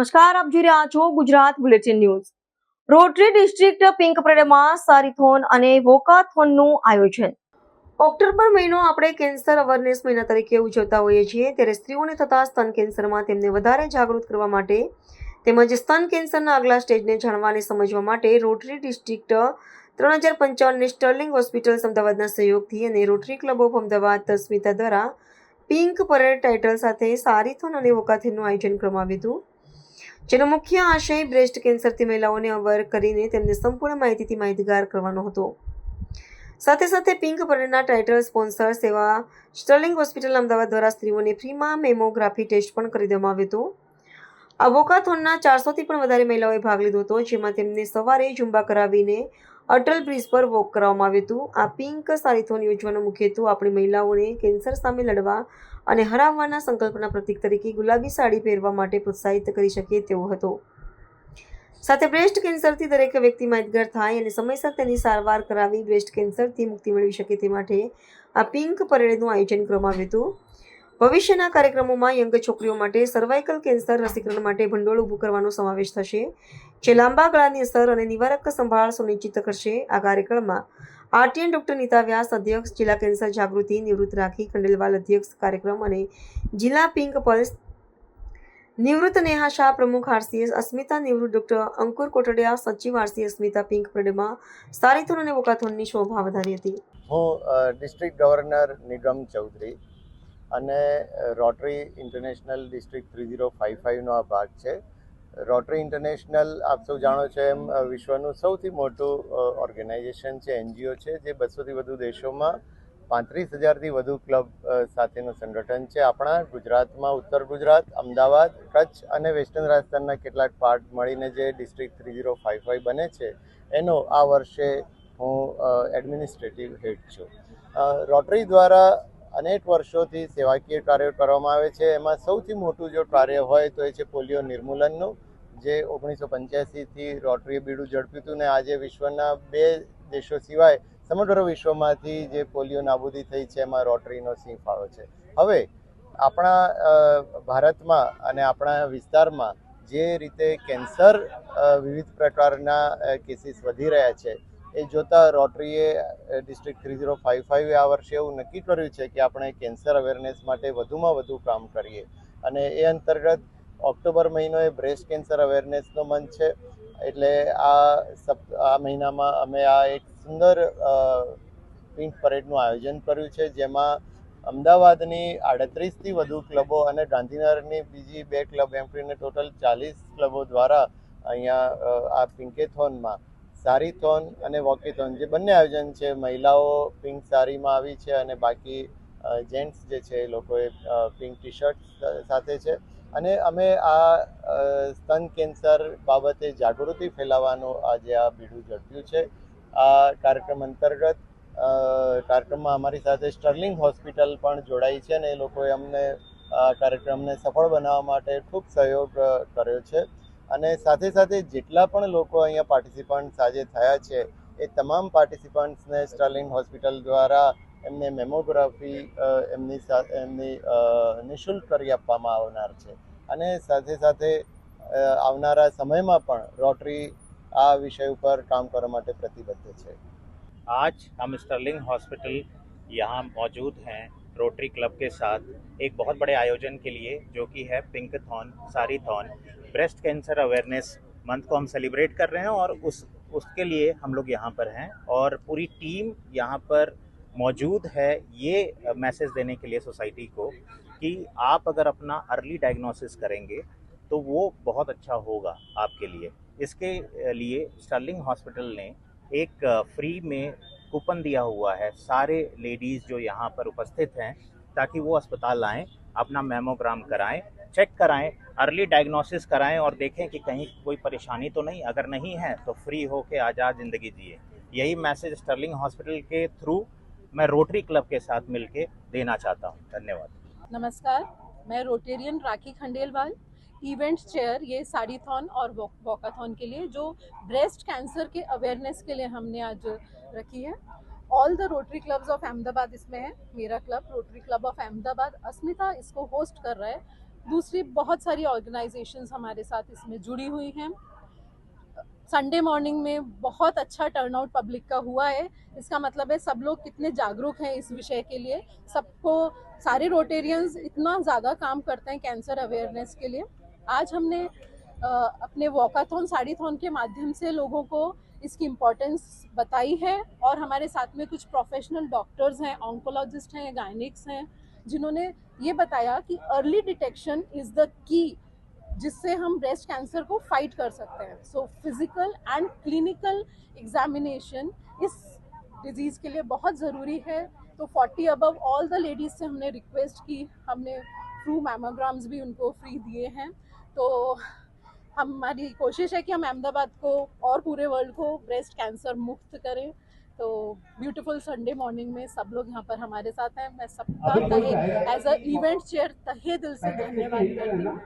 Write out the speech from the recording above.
નમસ્કાર, આપ જોઈ રહ્યા છો Gujarat bulletin news. Rotary district pink પરેડમાં સારીથોન અને વોકાથોનનું આયોજન. ઓક્ટોબર મહિનો આપણે કેન્સર અવેરનેસ મહિના તરીકે ઉજવતા હોઈએ છીએ, ત્યારે સ્ત્રીઓને થતા સ્તન કેન્સરમાં તેમને વધારે જાગૃત કરવા માટે તેમજ સ્તન કેન્સરના આગલા સ્ટેજને જાણવા સમજવા માટે રોટરી ડિસ્ટ્રિક્ટ ત્રણ હજાર પંચાવનની સ્ટર્લિંગ હોસ્પિટલ અમદાવાદના સહયોગથી અને રોટરી ક્લબ ઓફ અમદાવાદ તસ્મિતા દ્વારા પિંક પરેડ ટાઇટલ સાથે સારીથોન અને વોકાથીનનું આયોજન કરવામાં આવ્યું હતું. જેનો મુખ્ય આશય બ્રેસ્ટ કેન્સરથી મહિલાઓને અવર કરીને તેમને સંપૂર્ણ માહિતીથી માહિતગાર કરવાનો હતો. સાથે સાથે પિંક પરેડના ટાઇટલ સ્પોન્સર સેવા સ્ટર્લિંગ હોસ્પિટલ અમદાવાદ દ્વારા સ્ત્રીઓને ફ્રીમાં મેમોગ્રાફી ટેસ્ટ પણ કરી દેવામાં આવ્યો હતો. આ વોકાથોનના ચારસોથી પણ વધારે મહિલાઓએ ભાગ લીધો હતો, જેમાં તેમને સવારે ઝુંબા કરાવીને અટલ બ્રિજ પર વોક કરવામાં આવ્યું હતું. આ પિંક સારીથોન યોજવાનો મુખ્ય હેતુ આપણી મહિલાઓને કેન્સર સામે લડવા અને હરાવવાના સંકલ્પના પ્રતીક તરીકે ગુલાબી સાડી પહેરવા માટે પ્રોત્સાહિત કરી શકે તેવો હતો. સાથે બ્રેસ્ટ કેન્સરથી દરેક વ્યક્તિ માહિતગાર થાય અને સમયસર તેની સારવાર કરાવી બ્રેસ્ટ કેન્સરથી મુક્તિ મેળવી શકે તે માટે આ પિંક પરેડનું આયોજન કરવામાં આવ્યું હતું. ભવિષ્યના કાર્યક્રમોમાં યંગ છોકરીઓ માટે સર્વાઇકલ કેન્સર રસીકરણ માટે ભંડોળ ઊભું કરવાનો સમાવેશ થશે. જે લાંબા ગાળાની અસર અને નિવારક સંભાળ સુનિશ્ચિત કરશે. આ કાર્યક્રમમાં આરટીએન ડોક્ટર નીતા વ્યાસ અધ્યક્ષ, જિલ્લા કેન્સર જાગૃતિ નિવૃત્ત રાખી, ખંડેલવાલ અધ્યક્ષ કાર્યક્રમ અને જિલ્લા પિંક પલ્સ નિવૃત્ત નેહા શાહ પ્રમુખ આરસીએસ, અસ્મિતા નિવૃત્ત ડોક્ટર અંકુર કોટડિયા, સચિવ આરસી અસ્મિતા પિંક પરેડમાં સારીથોન અને વોકાથોનની શોભા વધારી હતી. હું ડિસ્ટ્રિક્ટ ગવર્નર નિગમ ચૌધરી. અને Rotary International district three zero five ફાઇવનો આ ભાગ છે. રોટરી ઇન્ટરનેશનલ આપ સૌ જાણો છો એમ વિશ્વનું સૌથી મોટું ઓર્ગેનાઇઝેશન છે, એનજીઓ છે, જે બસોથી વધુ દેશોમાં પાંત્રીસ હજારથી વધુ ક્લબ સાથેનું સંગઠન છે. આપણા ગુજરાતમાં ઉત્તર ગુજરાત, અમદાવાદ, કચ્છ અને વેસ્ટર્ન રાજસ્થાનના કેટલાક પાર્ટ મળીને જે district three zero five five બને છે, એનો આ વર્ષે હું એડમિનિસ્ટ્રેટિવ હેડ છું. રોટરી દ્વારા અનેક વર્ષોથી સેવાકીય કાર્યો કરવામાં આવે છે. એમાં સૌથી મોટું જો કાર્ય હોય તો એ છે પોલિયો નિર્મૂલનનું, જે ઓગણીસો પંચ્યાસીથી રોટરીએ બીડું ઝડપ્યું હતું ને આજે વિશ્વના બે દેશો સિવાય સમગ્ર વિશ્વમાંથી જે પોલિયો નાબૂદી થઈ છે, એમાં રોટરીનો સિંહ ફાળો છે. હવે આપણા ભારતમાં અને આપણા વિસ્તારમાં જે રીતે કેન્સર વિવિધ પ્રકારના કેસીસ વધી રહ્યા છે એ જોતા રોટરીએ ડિસ્ટ્રિક્ટ થ્રી ઝીરો ફાઇવ ફાઇવે આ વર્ષે એવું નક્કી કર્યું છે કે આપણે કેન્સર અવેરનેસ માટે વધુમાં વધુ કામ કરીએ. અને એ અંતર્ગત ઓક્ટોબર મહિનો એ બ્રેસ્ટ કેન્સર અવેરનેસનો મંથ છે. એટલે આ સપ, આ મહિનામાં અમે આ એક સુંદર પિંક પરેડનું આયોજન કર્યું છે, જેમાં અમદાવાદની આડત્રીસથી વધુ ક્લબો અને ગાંધીનગરની બીજી બે ક્લબ એમ કરીને ટોટલ ચાલીસ ક્લબો દ્વારા અહીંયા આ પિંકેથોનમાં સારીથોન અને વોકીથોન, જે બંને આયોજન છે, મહિલાઓ પિંક સાડીમાં આવી છે અને બાકી જેન્ટ્સ જે છે એ લોકોએ પિંક ટી શર્ટ સાથે છે. અને અમે આ સ્તન કેન્સર બાબતે જાગૃતિ ફેલાવવાનું આજે આ બીડું ઝડપ્યું છે. આ કાર્યક્રમ અંતર્ગત કાર્યક્રમમાં અમારી સાથે સ્ટર્લિંગ હોસ્પિટલ પણ જોડાઈ છે અને એ લોકોએ અમને આ કાર્યક્રમને સફળ બનાવવા માટે ખૂબ સહયોગ કર્યો છે. અને સાથે સાથે જેટલા પણ લોકો અહીંયા પાર્ટિસિપન્ટ્સ આજે થયા છે એ તમામ પાર્ટિસિપન્ટ્સને સ્ટર્લિંગ હોસ્પિટલ દ્વારા એમને મેમોગ્રાફી અ, એમની સાથે એમની અ, નિઃશુલ્ક કરી આપવામાં આવનાર છે અને સાથે સાથે અ, આવનારા સમયમાં પણ રોટરી આ વિષય ઉપર કામ કરવા માટે પ્રતિબદ્ધ છે आज हम स्टर्लिंग हॉस्पिटल यहाँ मौजूद हैं रोटरी क्लब के साथ एक बहुत बड़े आयोजन के लिए, जो कि है pinkathon sareethon breast cancer awareness month को हम सेलिब्रेट कर रहे हैं और उस, उसके लिए हम लोग यहाँ पर हैं और पूरी टीम यहाँ पर मौजूद है ये मैसेज देने के लिए सोसाइटी को कि आप अगर अपना अर्ली डायग्नोसिस करेंगे तो वो बहुत अच्छा होगा आपके लिए। इसके लिए स्टर्लिंग हॉस्पिटल ने एक फ्री में कूपन दिया हुआ है। सारे लेडीज़ जो यहाँ पर उपस्थित हैं, ताकि वो अस्पताल आएँ अपना मेमोग्राम कराएँ, चेक कराएँ, अर्ली डायग्नोसिस कराएँ और देखें कि कहीं कोई परेशानी तो नहीं, अगर नहीं है तो फ्री हो होके आज़ाद ज़िंदगी जिए। यही मैसेज स्टर्लिंग हॉस्पिटल के थ्रू मैं रोटरी क्लब के साथ मिलके देना चाहता हूँ। धन्यवाद। नमस्कार, मैं Rotarian Rakhi Khandelwal event chair, ये साड़ीथॉन और वॉक- वॉकाथॉन के लिए, जो ब्रेस्ट कैंसर के अवेयरनेस के लिए हमने आज रखी है। All the Rotary clubs of Ahmedabad इसमें है। मेरा club Rotary club of Ahmedabad Asmita इसको होस्ट कर रहा है। दूसरी बहुत सारी ऑर्गेनाइजेशंस हमारे साथ इसमें जुड़ी हुई हैं। संडे मॉर्निंग में बहुत अच्छा टर्नआउट पब्लिक का हुआ है। इसका मतलब है सब लोग कितने जागरूक हैं इस विषय के लिए। सबको, सारे रोटेरियंस इतना ज़्यादा काम करते हैं कैंसर अवेयरनेस के लिए। आज हमने अपने वॉकाथॉन साड़ीथॉन के माध्यम से लोगों को इसकी इम्पोर्टेंस बताई है और हमारे साथ में कुछ प्रोफेशनल डॉक्टर्स हैं ऑन्कोलॉजिस्ट हैं गायनिक्स हैं, जिन्होंने ये बताया कि early detection is the key जिससे हम ब्रेस्ट कैंसर को फाइट कर सकते हैं। So physical and clinical examination इस डिज़ीज़ के लिए बहुत ज़रूरी है। तो 40 अबव ऑल द लेडीज़ से हमने रिक्वेस्ट की, हमने फ्रू मैमोग्राम्स भी उनको फ्री दिए हैं। तो हमारी कोशिश है कि हम अहमदाबाद को और पूरे वर्ल्ड को ब्रेस्ट कैंसर मुक्त करें। तो ब्यूटीफुल संडे मॉर्निंग में सब लोग यहाँ पर हमारे साथ हैं। मैं सबका तहे एज अ इवेंट चेयर तहे दिल से धन्यवाद करती हूँ।